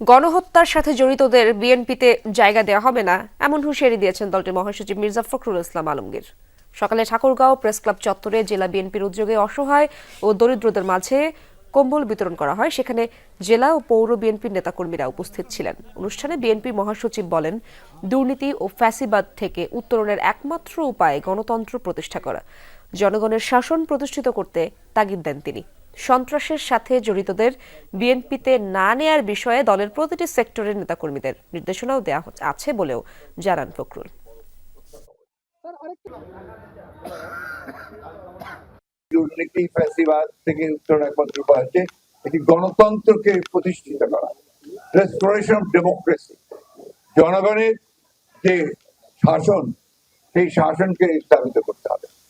গণহত্যার সাথে জড়িতদের বিএনপিতে জায়গা দেওয়া হবে না, এমন হুঁশিয়ারি দিয়েছেন দলটির মহাসচিব মির্জা ফখরুল ইসলাম আলমগীর। সকালে ঠাকুরগাঁও প্রেস ক্লাব চত্বরে জেলা বিএনপির উদ্যোগে অসহায় ও দরিদ্রদের মাঝে কম্বল বিতরণ করা হয়। সেখানে জেলা ও পৌর বিএনপির নেতাকর্মীরা উপস্থিত ছিলেন। অনুষ্ঠানে বিএনপি মহাসচিব বলেন, দুর্নীতি ও ফ্যাসিবাদ থেকে উত্তরণের একমাত্র উপায় গণতন্ত্র প্রতিষ্ঠা করা। জনগণের শাসন প্রতিষ্ঠিত করতে তাগিদ দেন তিনি। সন্ত্রাসের সাথে জড়িতদের বিএনপিতে না নেয়ার বিষয়ে দলের প্রতিটি সেক্টরের নেতাকর্মীদের নির্দেশনাও হচ্ছে- আছে বলেও জানান ফখরুল। থেকে উত্তর একমাত্র একটি গণতন্ত্রকে প্রতিষ্ঠিত করা। রেস্টোরেশন অফ ডেমোক্রেসি জনগণের যে শাসন, সেই শাসনকে স্থাপিত করতে হবে।